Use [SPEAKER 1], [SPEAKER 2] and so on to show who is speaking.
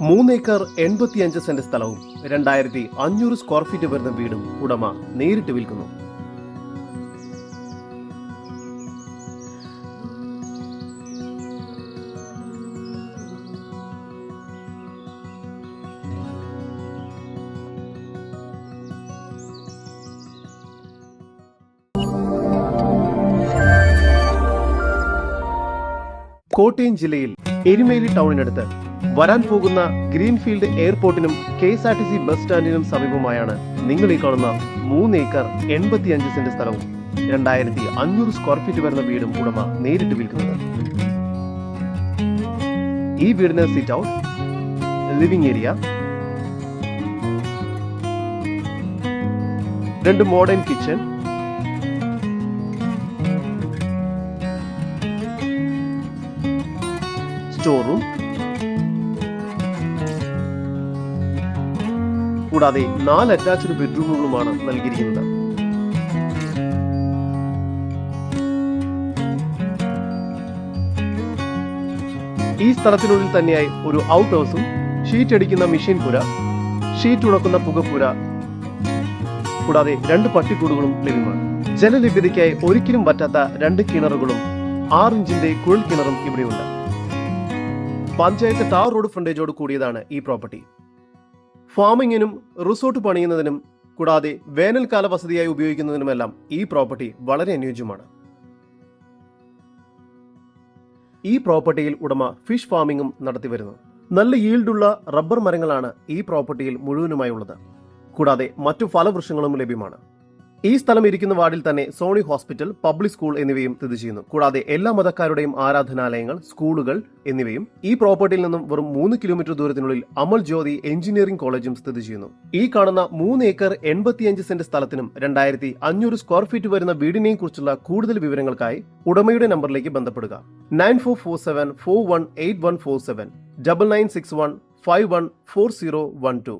[SPEAKER 1] മൂന്നേക്കർ എൺപത്തിയഞ്ച് സെന്റ് സ്ഥലവും രണ്ടായിരത്തി അഞ്ഞൂറ് സ്ക്വയർ ഫീറ്റ് വരുന്ന വീടും ഉടമ നേരിട്ട് വിൽക്കുന്നു. കോട്ടയം ജില്ലയിൽ എരുമേലി ടൗണിനടുത്ത് വരാൻ പോകുന്ന greenfield എയർപോർട്ടിനും K S R T C bus സ്റ്റാൻഡിനും സമീപമായാണ് നിങ്ങൾ ഈ കാണുന്ന മൂന്ന് ഏക്കർ എൺപത്തിയഞ്ച് സെന്റ് സ്ഥലവും രണ്ടായിരത്തി അഞ്ഞൂറ് സ്ക്വയർ ഫീറ്റ് വരുന്ന വീടും ഉടമ നേരിട്ട് വിൽക്കുന്നത്. ഈ വീടിന് സിറ്റ് ഔട്ട് ലിവിംഗ് ഏരിയ രണ്ട് മോഡേൺ കിച്ചൺ സ്റ്റോർ റൂം കൂടാതെ നാല് അറ്റാച്ച്ഡ് ബെഡ്റൂമുകളുമാണ് നൽകിയിരിക്കുന്നത്. ഈ സ്ഥലത്തിനുള്ളിൽ തന്നെയായി ഒരു ഔട്ട് ഹൗസും ഷീറ്റ് അടിക്കുന്ന മെഷീൻ പുര ഷീറ്റ് ഉണക്കുന്ന പുകപ്പുര കൂടാതെ രണ്ട് പട്ടിക്കൂടുകളും ലഭ്യമാണ്. ജലലഭ്യതയ്ക്കായി ഒരിക്കലും പറ്റാത്ത രണ്ട് കിണറുകളും ആറ് ഇഞ്ചിന്റെ കുഴൽ കിണറും ഇവിടെയുണ്ട്. പഞ്ചായത്ത് ടാർ റോഡ് ഫ്രണ്ടേജോട് കൂടിയതാണ് ഈ പ്രോപ്പർട്ടി ഫാമിങ്ങിനും റിസോർട്ട് പണിയുന്നതിനും കൂടാതെ വേനൽക്കാല വസതിയായി ഉപയോഗിക്കുന്നതിനുമെല്ലാം ഈ പ്രോപ്പർട്ടി വളരെ അനുയോജ്യമാണ്. ഈ പ്രോപ്പർട്ടിയിൽ ഉടമ ഫിഷ് ഫാമിങ്ങും നടത്തിവരുന്നു നല്ല ഈൽഡുള്ള റബ്ബർ മരങ്ങളാണ് ഈ പ്രോപ്പർട്ടിയിൽ മുഴുവനുമായി ഉള്ളത് കൂടാതെ മറ്റു ഫലവൃക്ഷങ്ങളും ലഭ്യമാണ്. ഈ സ്ഥലം ഇരിക്കുന്ന വാർഡിൽ തന്നെ സോണി ഹോസ്പിറ്റൽ പബ്ലിക് സ്കൂൾ എന്നിവയും സ്ഥിതി ചെയ്യുന്നു. കൂടാതെ എല്ലാ മതക്കാരുടെയും ആരാധനാലയങ്ങൾ സ്കൂളുകൾ എന്നിവയും ഈ പ്രോപ്പർട്ടിയിൽ നിന്നും വെറും മൂന്ന് കിലോമീറ്റർ ദൂരത്തിനുള്ളിൽ അമൽ ജ്യോതി എഞ്ചിനീയറിംഗ് കോളേജും സ്ഥിതി ചെയ്യുന്നു. ഈ കാണുന്ന മൂന്ന് ഏക്കർ എൺപത്തിയഞ്ച് സെന്റ് സ്ഥലത്തിനും രണ്ടായിരത്തി അഞ്ഞൂറ് സ്ക്വയർ ഫീറ്റ് വരുന്ന വീടിനെയും കുറിച്ചുള്ള കൂടുതൽ വിവരങ്ങൾക്കായി ഉടമയുടെ നമ്പറിലേക്ക് ബന്ധപ്പെടുക. Nine four four seven four one eight one four seven double nine six one five one four zero one two.